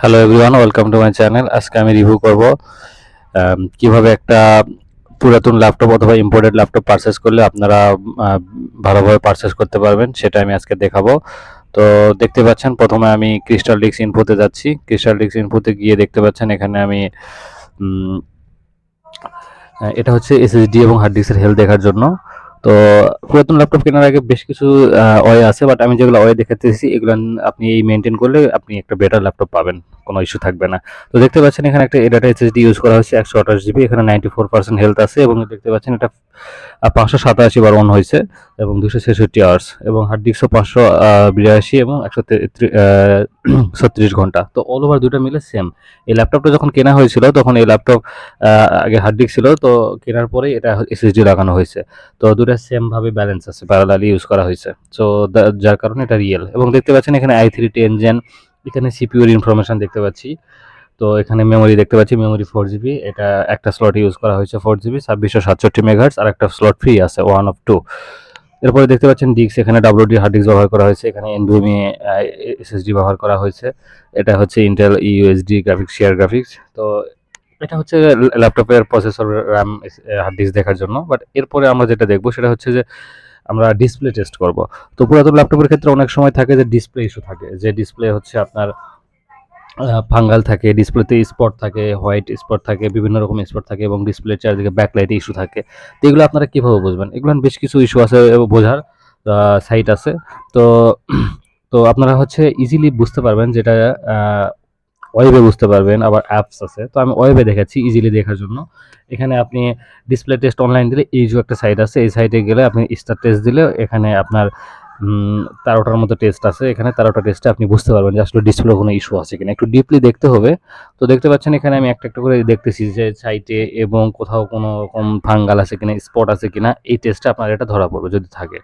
Hello everyone welcome to my channel আজকে আমি review করব কীভাবে একটা পুরাতন ল্যাপটপ অথবা ইম্পোর্টেড ল্যাপটপ পারচেস করলে আপনারা ভালোভাবে পারচেস করতে পারবেন, সেটা আমি আজকে দেখাবো। তো দেখতে পাচ্ছেন, প্রথমে আমি ক্রিস্টাল ডিক্স ইনফোতে যাচ্ছি। ক্রিস্টাল ডিক্স ইনফোতে গিয়ে দেখতে পাচ্ছেন, এখানে আমি এটা হচ্ছে এসএসডি এবং হার্ড ডিস্কের হেলথ দেখার জন্য। তো পুরাতন ল্যাপটপ কেনার আগে বেশ কিছু ওয়ে আছে বাট আমি যেগুলো ওয়ে দেখাতেছি, এগুলো আপনি এই মেনটেন করলে আপনি একটা বেটার ল্যাপটপ পাবেন, কোনো ইস্যু থাকবে না। তো দেখতে পাচ্ছেন এখানে একটা এডাটা এসএসডি ইউজ করা হয়েছে, একশো আঠাশ জিবি এখানে নাইনটি ফোর পার্সেন্ট হেলথ আছে, এবং দেখতে পাচ্ছেন এটা পাঁচশো সাতাশি বার অন হয়েছে এবং দুশো ছেষট্টি আওয়ার্স এবং হার্ড ডিস্কও পাঁচশো বিরাশি এবং একশো ছত্রিশ ঘণ্টা। তো অল ওভার দুটো মিলে সেম এই ল্যাপটপটা যখন কেনা হয়েছিল, তখন এই ল্যাপটপ আগে হার্ড ডিস্ক ছিল, তো কেনার পরে এটা এসএসডি লাগানো হয়েছে। তো দুটো সেম ভাবে ব্যালেন্স আছে প্যারালালি ইউজ করা হয়েছে। সো যার কারণে এটা রিয়েল এবং দেখতে পাচ্ছেন এখানে আই থ্রি টেন জেন এখানে সিপিউর ইনফরমেশন দেখতে পাচ্ছি। তো এখানে মেমোরি দেখতে পাচ্ছি মেমোরি ফোর জিবি এটা একটা স্লট ইউজ করা হয়েছে ফোর জিবি ছাব্বিশশো সাতষট্টি মেগাহার্স আর একটা স্লট ফ্রি আছে ওয়ান অফ টু এরপরে দেখতে পাচ্ছেন ডিস্ক এখানে ডাব্লিউডি হার্ড ডিস্ক ব্যবহার করা হয়েছে, এখানে এনভিএমই এসএসডি ব্যবহার করা হয়েছে। এটা হচ্ছে Intel USD graphics share graphics তো এটা হচ্ছে ল্যাপটপের প্রসেসর র্যাম হার্ড ডিস্ক দেখার জন্য। বাট এরপরে আমরা যেটা দেখব, সেটা হচ্ছে যে আমরা ডিসপ্লে টেস্ট করব। তো পুরাতন ল্যাপটপের ক্ষেত্রে অনেক সময় থাকে যে ডিসপ্লে ইস্যু থাকে। যে ডিসপ্লে হচ্ছে আপনার ফাঙ্গাল থাকে ডিসপ্লেতে স্পট থাকে হোয়াইট স্পট থাকে, বিভিন্ন রকম স্পট থাকে এবং ডিসপ্লের চারদিকে ব্যাকলাইটে ইস্যু থাকে। তো এগুলো আপনারা কীভাবে বুঝবেন? এগুলো বেশ কিছু ইস্যু আছে বোঝার সাইট আছে। তো তো আপনারা হচ্ছে ইজিলি বুঝতে পারবেন যেটা ওয়েবে বুঝতে পারবেন, আবার অ্যাপস আছে। তো আমি ওয়েবে দেখাচ্ছি ইজিলি দেখার জন্য। এখানে আপনি ডিসপ্লে টেস্ট অনলাইন দিলে এই যে একটা সাইট আছে, এই সাইটে গেলে আপনি স্টার টেস্ট দিলে এখানে আপনার তেরোটার মতো টেস্ট আছে। এখানে তেরোটা টেস্টে আপনি বুঝতে পারবেন যে আসলে ডিসপ্লে কোনো ইস্যু আছে কিনা। একটু ডিপলি দেখতে হবে। তো দেখতে পাচ্ছেন এখানে আমি একটা একটা করে দেখতেছি যে সাইটে এবং কোথাও কোনো রকম ফাঙ্গাল আছে কিনা স্পট আছে কিনা, এই টেস্টে আপনার এটা ধরা পড়বে যদি থাকে।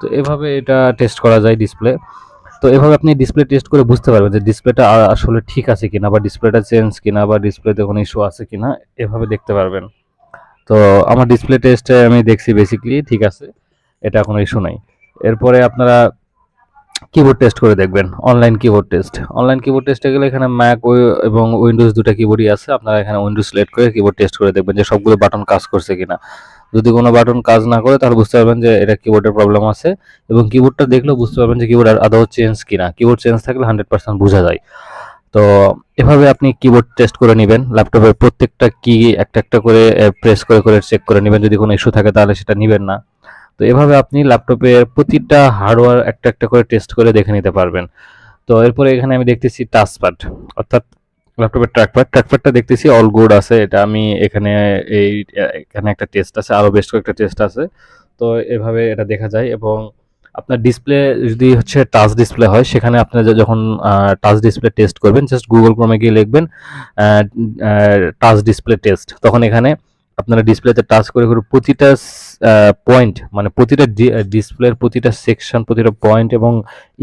তো এভাবে এটা টেস্ট করা যায় ডিসপ্লে তো এভাবে আপনি ডিসপ্লে টেস্ট করে বুঝতে পারবেন যে ডিসপ্লেটা আসলে ঠিক আছে কিনা বা ডিসপ্লেটা চেঞ্জ কিনা বা ডিসপ্লেতে কোনো ইস্যু আছে কিনা, এভাবে দেখতে পারবেন। তো আমার ডিসপ্লে টেস্টে আমি দেখছি বেসিক্যালি ঠিক আছে। এটা কোনো ইস্যু নাই। এরপরে আপনারা কিবোর্ড টেস্ট করে দেখবেন online keyboard test online keyboard টেস্টে গেলে এখানে ম্যাক এবং উইন্ডোজ দুটো কিবোর্ডই আছে। আপনারা এখানে উইন্ডোজ সিলেক্ট করে কিবোর্ড টেস্ট করে দেখবেন যে সবগুলো বাটন কাজ করছে কিনা। যদি কোনো বাটন কাজ না করে, তাহলে বুঝতে পারবেন যে এটা কিবোর্ডের প্রবলেম আছে। এবং কিবোর্ডটা দেখলেও বুঝতে পারবেন যে কিবোর্ড আদৌ চেঞ্জ কিনা। কিবোর্ড চেঞ্জ থাকলে হান্ড্রেড পার্সেন্ট বোঝা যায়। তো এভাবে আপনি কিবোর্ড টেস্ট করে নেবেন। ল্যাপটপের প্রত্যেকটা কি একটা একটা করে প্রেস করে করে চেক করে নেবেন। যদি কোনো ইস্যু থাকে, তাহলে সেটা নেবেন না। তো এভাবে আপনি ল্যাপটপের প্রতিটা হার্ডওয়্যার একটা একটা করে টেস্ট করে দেখে নিতে পারবেন। তো এরপরে এখানে আমি দেখতেছি টাচপ্যাড, অর্থাৎ ল্যাপটপের ট্র্যাকপ্যাড ট্র্যাকপ্যাডটা দেখতেছি অল গুড আছে, এটা আমি এখানে এই, এখানে একটা টেস্ট আছে, আরও বেশ কয়েকটা টেস্ট আছে। তো এভাবে এটা দেখা যায় এবং আপনার ডিসপ্লে যদি হচ্ছে টাচ ডিসপ্লে হয়, সেখানে আপনারা যখন টাচ ডিসপ্লে টেস্ট করবেন জাস্ট গুগল ক্রমে গিয়ে লিখবেন টাচ ডিসপ্লে টেস্ট তখন এখানে আপনারা ডিসপ্লেতে টাচ করে করে প্রতিটা পয়েন্ট মানে প্রতিটা ডিসপ্লের প্রতিটা সেকশন প্রতিটা পয়েন্ট এবং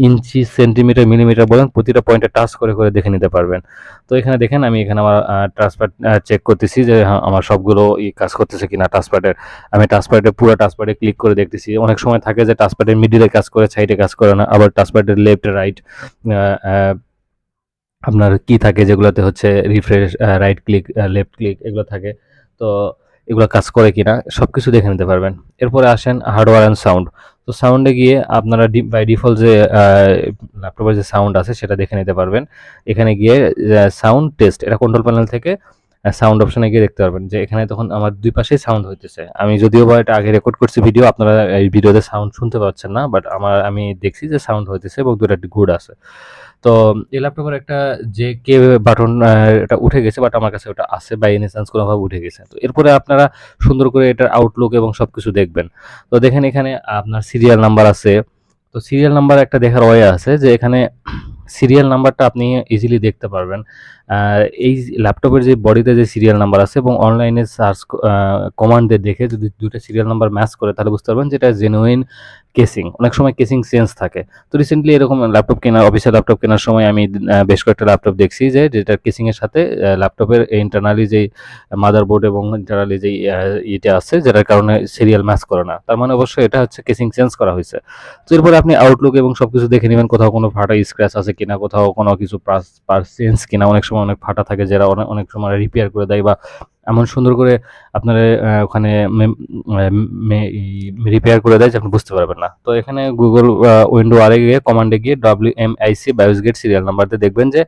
ইঞ্চি সেন্টিমিটার মিলিমিটার বলেন প্রতিটা পয়েন্টে টাচ করে করে দেখে নিতে পারবেন। তো এখানে দেখেন আমি এখানে আমার ট্রান্সপার্ট চেক করতেছি যে হ্যাঁ, আমার সবগুলো ই কাজ করতেছে কিনা ট্রান্সপার্টের আমি টাচপ্যাডে পুরো টাচপ্যাডে ক্লিক করে দেখতেছি। অনেক সময় থাকে যে টাচপ্যাডের মিডিলে কাজ করে সাইডে কাজ করে না। আবার টাচপ্যাডের লেফট রাইট আপনার কি থাকে যেগুলোতে হচ্ছে refresh right click left click এগুলো থাকে। তো এগুলো কাজ করে কিনা সব কিছু দেখে নিতে পারবেন। এরপরে আসেন হার্ডওয়্যার অ্যান্ড সাউন্ড তো সাউন্ডে গিয়ে আপনারা বাই ডিফল্ট যে ল্যাপটপের যে সাউন্ড আছে, সেটা দেখে নিতে পারবেন। এখানে গিয়ে সাউন্ড টেস্ট এটা কন্ট্রোল প্যানেল থেকে সাউন্ড অপশনে গিয়ে দেখতে পারবেন যে এখানে তখন আমার দুই পাশেই সাউন্ড হইতেছে। আমি যদিও বা এটা আগে রেকর্ড করছি ভিডিও আপনারা এই ভিডিওতে সাউন্ড শুনতে পাচ্ছেন না বাট আমার, আমি দেখছি যে সাউন্ড হইতেছে এবং দুটা গুড আছে। তো এই ল্যাপটপের একটা যে কে বাটন এটা উঠে গেছে বাট আমার কাছে ওটা আছে বা এনি চান্স কোনোভাবে উঠে গেছে। তো এরপরে আপনারা সুন্দর করে এটার আউটলুক এবং সব কিছু দেখবেন। তো দেখেন এখানে আপনার সিরিয়াল নাম্বার আছে। তো সিরিয়াল নাম্বার একটা দেখার ওয়ে আছে যে এখানে সিরিয়াল নাম্বারটা আপনি ইজিলি দেখতে পারবেন। এই ল্যাপটপের যে বডিতে যে সিরিয়াল নাম্বার আছে এবং অনলাইনে সার্চ কমান্ডে দেখে যদি দুটো সিরিয়াল নাম্বার ম্যাচ করে, তাহলে বুঝতে পারবেন যেটা জেনুইন কেসিং অনেক সময় কেসিং চেঞ্জ থাকে। তো রিসেন্টলি এরকম ল্যাপটপ কেনার অফিসিয়াল ল্যাপটপ কেনার সময় আমি বেশ কয়েকটা ল্যাপটপ দেখছি যে, যেটা কেসিংয়ের সাথে ল্যাপটপের ইন্টারনালি যেই মাদারবোর্ড এবং ইন্টারনালি যেই ইয়েটা আছে, যেটার কারণে সিরিয়াল ম্যাচ করে না। তার মানে অবশ্যই এটা হচ্ছে কেসিং চেঞ্জ করা হয়েছে। তো এরপরে আপনি আউটলুক এবং সব কিছু দেখে নেবেন, কোথাও কোনো ফাটা স্ক্র্যাচ আছে কিনা, কোথাও কোনো কিছু পার্স চেঞ্জ কিনা, অনেক সময় অনেক ফাটা থাকে যারা অনেক অনেক সময় রিপেয়ার করে দেয় বা এমন সুন্দর করে আপনার ওখানে রিপেয়ার করে দেয় যে আপনি বুঝতে পারবেন না। তো এখানে গুগল উইন্ডো আরে গিয়ে কমান্ডে গিয়ে W M IC BIOS get serial number দিয়ে দেখবেন যে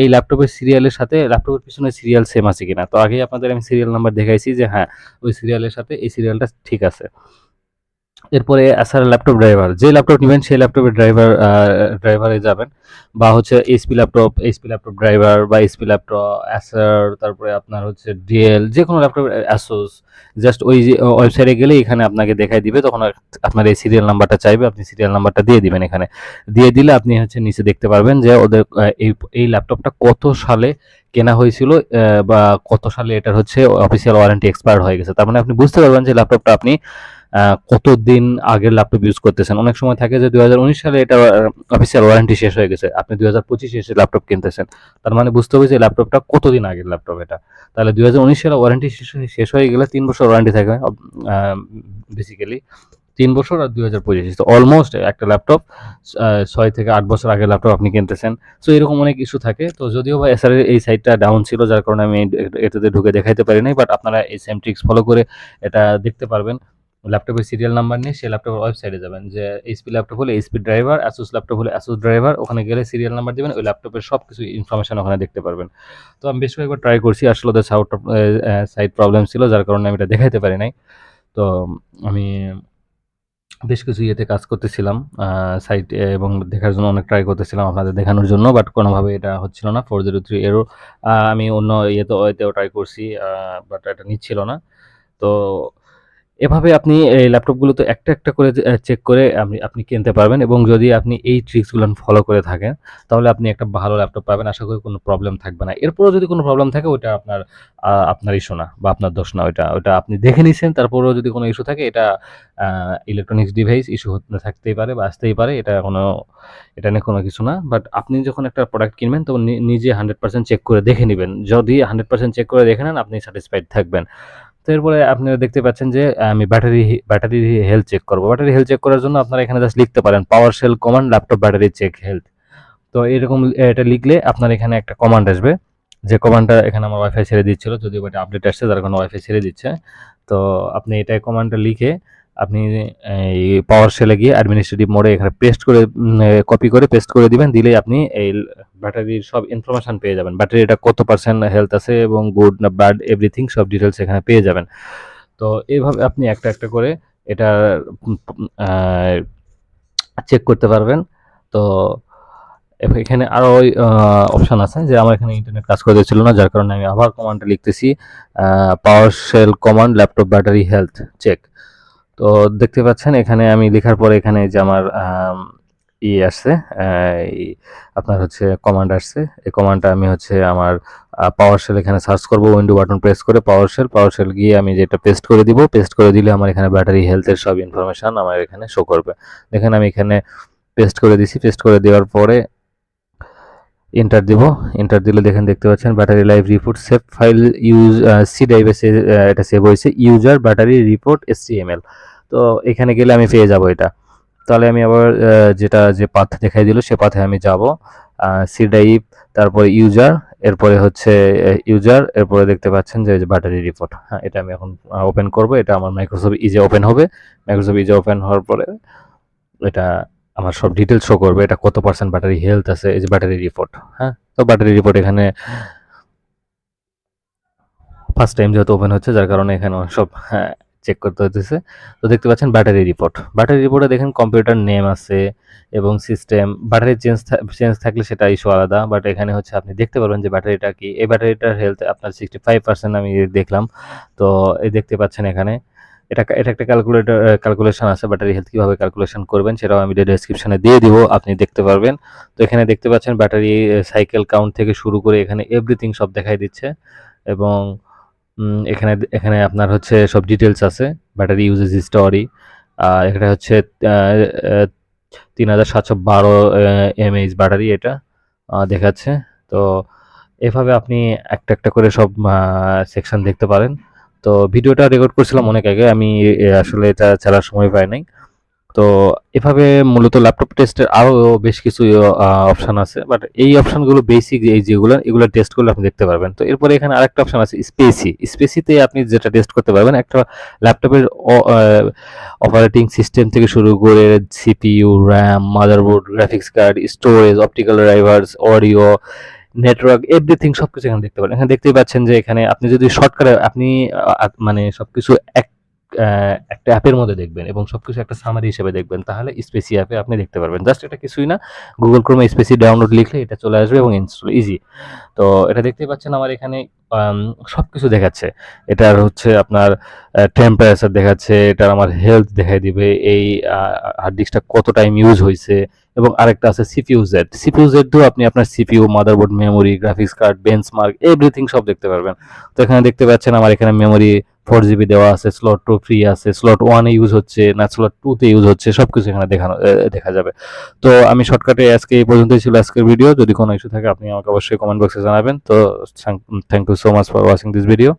এই ল্যাপটপের সিরিয়ালের সাথে ল্যাপটপের পিছনে সিরিয়াল সেম আছে কিনা। তো আগেই আপনাদের আমি সিরিয়াল নাম্বার দেখাইছি যে হ্যাঁ ওই সিরিয়ালের সাথে এই সিরিয়ালটা ঠিক আছে। এরপরে এসআর ল্যাপটপ ড্রাইভার যে ল্যাপটপ নেবেন সেই ল্যাপটপের ড্রাইভার ড্রাইভারে যাবেন। বা হচ্ছে HP laptop HP laptop driver বা এইচপি ল্যাপটপ এসআর তারপরে আপনার হচ্ছে ডিএল যে কোনো ল্যাপটপ অ্যাসোস জাস্ট ওই ওয়েবসাইটে গেলে এখানে আপনাকে দেখাই দিবে, তখন আপনার এই সিরিয়াল নাম্বারটা চাইবে, আপনি সিরিয়াল নাম্বারটা দিয়ে দিবেন এখানে। দিয়ে দিলে আপনি হচ্ছে নিচে দেখতে পারবেন যে ওদের এই এই ল্যাপটপটা কত সালে কেনা হয়েছিল বা কত সালে এটার হচ্ছে অফিসিয়াল ওয়ারেন্টি এক্সপায়ার হয়ে গেছে। তার মানে আপনি বুঝতে পারবেন যে ল্যাপটপটা আপনি কতদিন আগের ল্যাপটপ ইউজ করতেছেন? অনেক সময় থাকে যে দু হাজার উনিশ সালে এটা অফিসিয়াল ওয়ারেন্টি শেষ হয়ে গেছে। আপনি দুই হাজার পঁচিশে এসে ল্যাপটপ কিনতেছেন। তার মানে বুঝতে হবে যে ল্যাপটপটা কতদিন আগের ল্যাপটপ এটা। তাহলে দু হাজার উনিশ সালে ওয়ারেন্টি শেষ হয়ে- গেলে তিন বছর ওয়ারেন্টি থাকে বেসিক্যালি তিন বছর আর দুই হাজার পঁচিশ তো অলমোস্ট একটা ল্যাপটপ ছয় থেকে আট বছর আগের ল্যাপটপ আপনি কিনতেছেন। সো এরকম অনেক ইস্যু থাকে। তো যদিও বা এসআর এই সাইটটা ডাউন ছিল, যার কারণে আমি এটাতে ঢুকে দেখাইতে পারি নাই বাট আপনারা এই সেম ট্রিক্স ফলো করে এটা দেখতে পারবেন। ল্যাপটপের সিরিয়াল নাম্বার নিয়ে সেই ল্যাপটপের ওয়েবসাইটে যাবেন। যে এইচপি ল্যাপটপ হলে এইচপি ড্রাইভার অ্যাসুস ল্যাপটপ হলে অ্যাসুস ড্রাইভার ওখানে গেলে সিরিয়াল নাম্বার দিবেন, ওই ল্যাপটপের সব কিছু ইনফরমেশন ওখানে দেখতে পারবেন। তো আমি বেশ কয়েকবার ট্রাই করছি, আসলে ওদের সাউট সাইট প্রবলেম ছিল, যার কারণে আমি এটা দেখাইতে পারি নাই। তো আমি বেশ কিছু ইয়েতে কাজ করতেছিলাম সাইট এবং দেখার জন্য অনেক ট্রাই করতেছিলাম আপনাদের দেখানোর জন্য বাট কোনোভাবে এটা হচ্ছিল না ফোর জিরো থ্রি এরও আমি অন্য ইয়েতে ওয়েতেও ট্রাই করছি বাট এটা নিচ্ছিল না। তো এভাবে আপনি এই ল্যাপটপগুলোতে একটা একটা করে চেক করে আপনি আপনি কিনতে পারবেন এবং যদি আপনি এই ট্রিক্সগুলো ফলো করে থাকেন, তাহলে আপনি একটা ভালো ল্যাপটপ পাবেন। আশা করি কোনো প্রবলেম থাকবে না। এরপরেও যদি কোনো প্রবলেম থাকে, ওইটা আপনার আপনার ইস্যু না বা আপনার দোষ না। ওইটা ওইটা আপনি দেখে নিছেন, তারপরেও যদি কোনো ইস্যু থাকে, এটা ইলেকট্রনিক্স ডিভাইস ইস্যু থাকতেই পারে বা আসতেই পারে। এটা কোনো, এটা নিয়ে কোনো কিছু না। বাট আপনি যখন একটা প্রোডাক্ট কিনবেন, তখন নিজে হান্ড্রেড পার্সেন্ট চেক করে দেখে নেবেন। যদি হান্ড্রেড পার্সেন্ট চেক করে দেখে নেন, আপনি স্যাটিসফাইড থাকবেন। তো এরপরে আপনারা দেখতে পাচ্ছেন যে, আমি ব্যাটারি ব্যাটারি হেলথ চেক করব। ব্যাটারি হেলথ চেক করার জন্য আপনারা এখানে জাস্ট লিখতে পারেন PowerShell command laptop battery check health তো এরকম এটা লিখলে আপনার এখানে একটা কমান্ড আসবে। যে কমান্ডটা এখানে আমার ওয়াইফাই ছেড়ে দিচ্ছিল, যদিও এটা আপডেট আসছে তার কোনো ওয়াইফাই ছেড়ে দিচ্ছে। তো আপনি এটা কমান্ডটা লিখে আপনি, এই পাওয়ার সেলে গিয়ে অ্যাডমিনিস্ট্রেটিভ মোডে এখানে পেস্ট করে কপি করে পেস্ট করে দিবেন। দিলেই আপনি এই ব্যাটারির সব ইনফরমেশন পেয়ে যাবেন। ব্যাটারিটা কত পার্সেন্ট হেলথ আছে এবং গুড না ব্যাড এভরিথিং সব ডিটেলস এখানে পেয়ে যাবেন। তো এইভাবে আপনি একটা একটা করে এটা চেক করতে পারবেন। তো এখানে আরও অপশান আছে যে আমার এখানে ইন্টারনেট কাজ করে দিচ্ছিল না, যার কারণে আমি আবার কমান্ডটা লিখতেছি PowerShell command laptop battery health check তো দেখতে পাচ্ছেন এখানে আমি লেখার পরে এখানে যে আমার আম, ই আসছে আপনার হচ্ছে কমান্ড আসছে। এই কমান্ডটা আমি হচ্ছে আমার পাওয়ার সেল এখানে সার্চ করব উইন্ডো বাটন প্রেস করে পাওয়ার সেল পাওয়ার সেল গিয়ে আমি যেটা পেস্ট করে দিব পেস্ট করে দিলে আমার এখানে ব্যাটারি হেলথের সব ইনফরমেশন আমার এখানে শো করবে। দেখেন আমি এখানে পেস্ট করে দিছি পেস্ট করে দেওয়ার পরে এন্টার দিব। এন্টার দিলে দেখেন দেখতে পাচ্ছেন battery life report save file use C ড্রাইভে এটা সেভ হয়েছে। ইউজার ব্যাটারি রিপোর্ট এসটিএমএল তো এখানে গেলে আমি পেয়ে যাব এটা। তাহলে আমি আবার যেটা যে পাথ দেখাই দিল, সে পাথে আমি যাব। সি ড্রাইভ তারপরে ইউজার এরপরে হচ্ছে ইউজার এরপরে দেখতে পাচ্ছেন যে ব্যাটারি রিপোর্ট হ্যাঁ এটা আমি এখন ওপেন করব। এটা আমার মাইক্রোসফট ইজে ওপেন হবে। মাইক্রোসফট ইজে ওপেন হওয়ার পরে এটা আমার সব ডিটেলস শো করবে এটা কত পার্সেন্ট ব্যাটারি হেলথ আছে, এই যে ব্যাটারি রিপোর্ট হ্যাঁ? তো ব্যাটারি রিপোর্ট এখানে ফার্স্ট টাইম যেহেতু ওপেন হচ্ছে, যার কারণে এখানে সব হ্যাঁ চেক করতে হতেছে তো দেখতে পাচ্ছেন ব্যাটারি রিপোর্ট ব্যাটারি রিপোর্টে দেখেন কম্পিউটার নেম আছে এবং সিস্টেম ব্যাটারি চেঞ্জ চেঞ্জ থাকলে সেটা ইস্যু আলাদা বাট এখানে হচ্ছে আপনি দেখতে পারবেন যে ব্যাটারিটা কি, এই ব্যাটারিটার হেলথ আপনার সিক্সটি ফাইভ পার্সেন্ট আমি দেখলাম, তো এই দেখতে পাচ্ছেন এখানে। এটা এটা একটা ক্যালকুলেটর ক্যালকুলেশন আছে ব্যাটারি হেলথ কীভাবে ক্যালকুলেশন করবেন সেটাও আমি ডেসক্রিপশনে দিয়ে দিব, আপনি দেখতে পারবেন। তো এখানে দেখতে পাচ্ছেন ব্যাটারি সাইকেল কাউন্ট থেকে শুরু করে এখানে এভরিথিং সব দেখাই দিচ্ছে এবং এখানে এখানে আপনার হচ্ছে সব ডিটেলস আছে ব্যাটারি ইউজেজ স্টোরি আর এখানে হচ্ছে তিন হাজার সাতশো বারো এমএইচ ব্যাটারি এটা দেখাচ্ছে। তো এভাবে আপনি একটা একটা করে সব সেকশন দেখতে পারেন। তো ভিডিওটা রেকর্ড করছিলাম অনেক আগে। আমি আসলে এটা চালার সময় পাই নাই। তো এভাবে মূলত ল্যাপটপ টেস্টের আরও বেশ কিছু অপশান আছে। বাট এই অপশানগুলো বেসিক এই যেগুলো, এগুলো টেস্ট করলে আপনি দেখতে পারবেন। তো এরপরে এখানে আরেকটা অপশান আছে স্পেসি স্পেসিতে আপনি যেটা টেস্ট করতে পারবেন, একটা ল্যাপটপের অপারেটিং সিস্টেম থেকে শুরু করে CPU RAM motherboard graphics card storage optical drivers audio network everything সবকিছু এখানে দেখতে পারেন। এখানে দেখতেই পাচ্ছেন যে এখানে আপনি যদি শর্টকাটে আপনি মানে সবকিছু এক একটা অ্যাপের মধ্যে দেখবেন এবং সবকিছু একটা সামারি হিসেবে দেখবেন, তাহলে স্পেসি অ্যাপে আপনি দেখতে পারবেন। জাস্ট এটা কিছুই না গুগল ক্রোমে স্পেসি ডাউনলোড লিখলে এটা চলে আসবে এবং ইনস্টল ইজি তো এটা দেখতেই পাচ্ছেন আমার এখানে সব কিছু দেখাচ্ছে। এটার হচ্ছে আপনার টেম্পারেচার দেখাচ্ছে, এটার আমার হেলথ দেখাই দিবে, এই হার্ড ডিস্কটা কত টাইম ইউজ হয়েছে এবং আরেকটা আছে সিপিউ জেড সিপিউ জেড দিয়েও আপনি আপনার CPU motherboard memory graphics card benchmark everything সব দেখতে পারবেন। তো এখানে দেখতে পাচ্ছেন আমার এখানে মেমোরি ফোর জিবি দেওয়া আছে স্লট টু ফ্রি আছে স্লট ওয়ানে ইউজ হচ্ছে, না স্লট টুতে ইউজ হচ্ছে সব কিছু এখানে দেখানো দেখা যাবে। তো আমি শর্টকাটে আজকে এই পর্যন্তই ছিল আজকের ভিডিও যদি কোনো ইস্যু থাকে, আপনি আমাকে অবশ্যই কমেন্ট বক্সে জানাবেন। তো thank you so much for watching this video